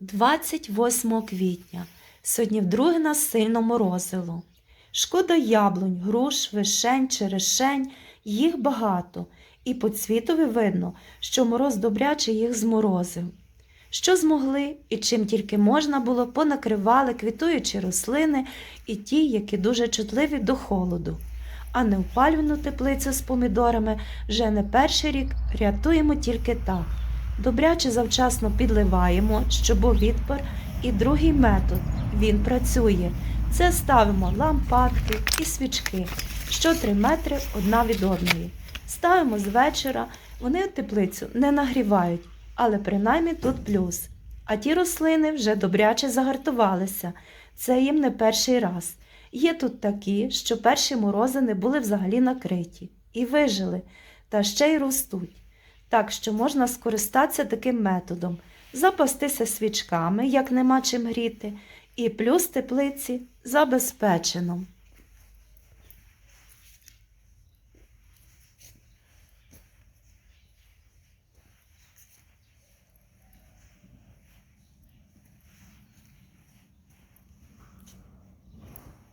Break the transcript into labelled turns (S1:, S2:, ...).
S1: 28 квітня. Сьогодні вдруге нас сильно морозило. Шкода яблунь, груш, вишень, черешень, їх багато, і по цвітові видно, що мороз добряче їх зморозив. Що змогли і чим тільки можна було, понакривали квітуючі рослини і ті, які дуже чутливі до холоду. А неопалювану теплицю з помідорами вже не перший рік рятуємо тільки так. Добряче завчасно підливаємо, щоб був відпор. І другий метод він працює. Це ставимо лампадки і свічки, що 3 метри одна від одної. Ставимо з вечора, вони теплицю не нагрівають, але принаймні тут плюс. А ті рослини вже добряче загартувалися. Це їм не перший раз. Є тут такі, що перші морози не були взагалі накриті і вижили, та ще й ростуть. Так що можна скористатися таким методом, запастися свічками, як нема чим гріти, і плюс теплиці забезпечено.